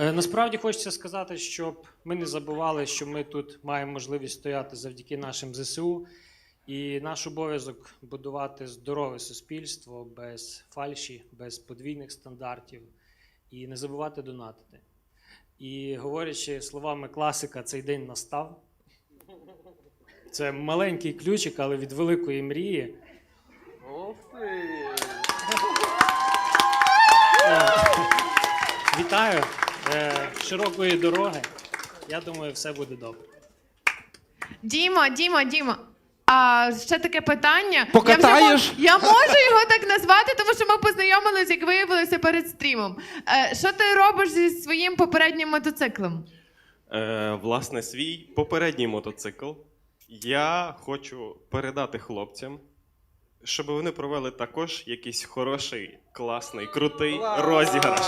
Е, Насправді хочеться сказати, щоб ми не забували, що ми тут маємо можливість стояти завдяки нашим ЗСУ. І наш обов'язок будувати здорове суспільство без фальші, без подвійних стандартів і не забувати донатити. І говорячи словами класика, цей день настав. Це маленький ключик, але від великої мрії. Вітаю! Широкої дороги. Я думаю, все буде добре. Діма, Діма, Діма. А ще таке питання. Покатаєш? Я, вже я можу його так назвати, тому що ми познайомилися, як виявилося перед стрімом. Е, що ти робиш зі своїм попереднім мотоциклом? Е, власне, свій попередній мотоцикл я хочу передати хлопцям, щоб вони провели також якийсь хороший, класний, крутий розіграш.